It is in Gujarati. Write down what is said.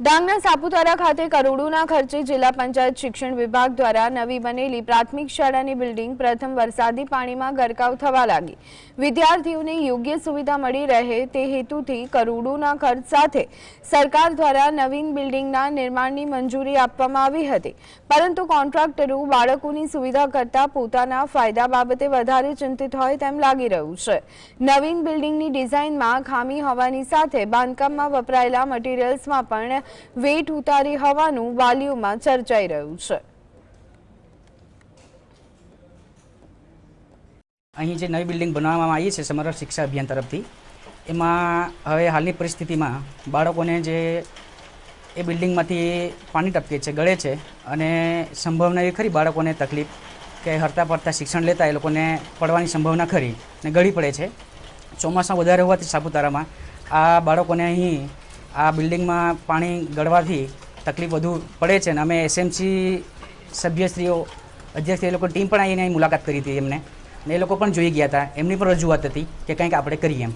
ડાંગના સાપુતારા ખાતે કરોડોના ખર્ચે જિલ્લા પંચાયત શિક્ષણ વિભાગ દ્વારા નવી બનેલી પ્રાથમિક શાળાની બિલ્ડિંગ પ્રથમ વરસાદી પાણીમાં ગરકાવ થવા લાગી. વિદ્યાર્થીઓને યોગ્ય સુવિધા મળી રહે તે હેતુથી કરોડોના ખર્ચ સાથે સરકાર દ્વારા નવીન બિલ્ડિંગના નિર્માણની મંજૂરી આપવામાં આવી હતી. પરંતુ કોન્ટ્રાક્ટરો બાળકોની સુવિધા કરતા પોતાના ફાયદા બાબતે વધારે ચિંતિત હોય તેમ લાગી રહ્યું છે. નવીન બિલ્ડિંગની ડિઝાઇનમાં ખામી હોવાની સાથે બાંધકામમાં વપરાયેલા મટીરિયલ્સમાં પણ વેટ ઉતારી હોવાનું વાલીઓમાં ચર્ચાઈ રહ્યું છે. અહીં જે નવી બિલ્ડિંગ બનાવવામાં આવી છે સમગ્ર શિક્ષા અભિયાન તરફથી, એમાં હવે હાલની પરિસ્થિતિમાં બાળકોને જે એ બિલ્ડિંગમાંથી પાણી ટપકે છે, ગળે છે અને સંભાવના એ ખરી બાળકોને તકલીફ કે હરતા પડતા શિક્ષણ લેતા એ લોકોને પડવાની સંભાવના ખરી ને ગળી પડે છે. ચોમાસા વધારે હોવાથી સાપુતારામાં આ બાળકોને અહીં આ બિલ્ડિંગમાં પાણી ગળવાથી તકલીફ વધુ પડે છે અને અમે એસએમસી સભ્યશ્રીઓ, અધ્યક્ષ એ લોકો ટીમ પણ આવીને મુલાકાત કરી હતી એમને. ને એ લોકો પણ જોઈ ગયા હતા. એમની પણ રજૂઆત હતી કે કંઈક આપણે કરીએ એમ.